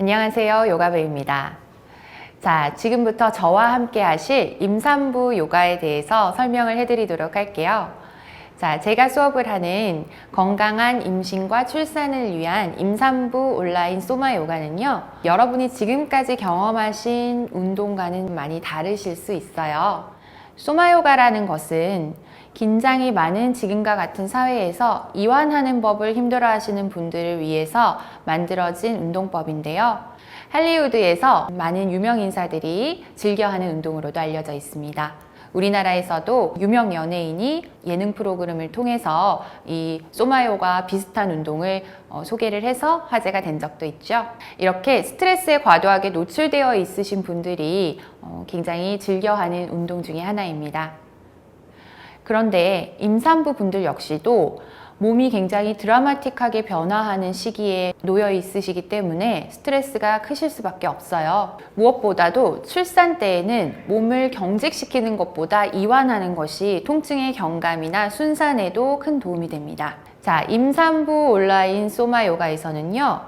안녕하세요. 요가부입니다. 자, 지금부터 저와 함께 하실 임산부 요가에 대해서 설명을 해드리도록 할게요. 자, 제가 수업을 하는 건강한 임신과 출산을 위한 임산부 온라인 소마 요가는요, 여러분이 지금까지 경험하신 운동과는 많이 다르실 수 있어요. 소마 요가라는 것은 긴장이 많은 지금과 같은 사회에서 이완하는 법을 힘들어 하시는 분들을 위해서 만들어진 운동법인데요. 할리우드에서 많은 유명 인사들이 즐겨하는 운동으로도 알려져 있습니다. 우리나라에서도 유명 연예인이 예능 프로그램을 통해서 이 소마요가 비슷한 운동을 어, 소개를 해서 화제가 된 적도 있죠. 이렇게 스트레스에 과도하게 노출되어 있으신 분들이 어, 굉장히 즐겨하는 운동 중에 하나입니다. 그런데 임산부 분들 역시도 몸이 굉장히 드라마틱하게 변화하는 시기에 놓여 있으시기 때문에 스트레스가 크실 수밖에 없어요. 무엇보다도 출산 때에는 몸을 경직시키는 것보다 이완하는 것이 통증의 경감이나 순산에도 큰 도움이 됩니다. 자, 임산부 온라인 소마 요가에서는요.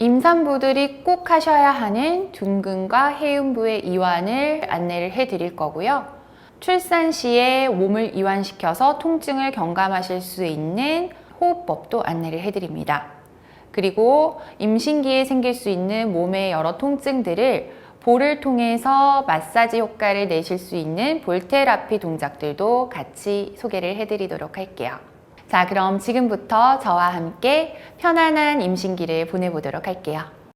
임산부들이 꼭 하셔야 하는 둔근과 해음부의 이완을 안내를 해 드릴 거고요. 출산 시에 몸을 이완시켜서 통증을 경감하실 수 있는 호흡법도 안내를 해드립니다. 그리고 임신기에 생길 수 있는 몸의 여러 통증들을 볼을 통해서 마사지 효과를 내실 수 있는 볼테라피 동작들도 같이 소개를 해드리도록 할게요. 자, 그럼 지금부터 저와 함께 편안한 임신기를 보내보도록 할게요.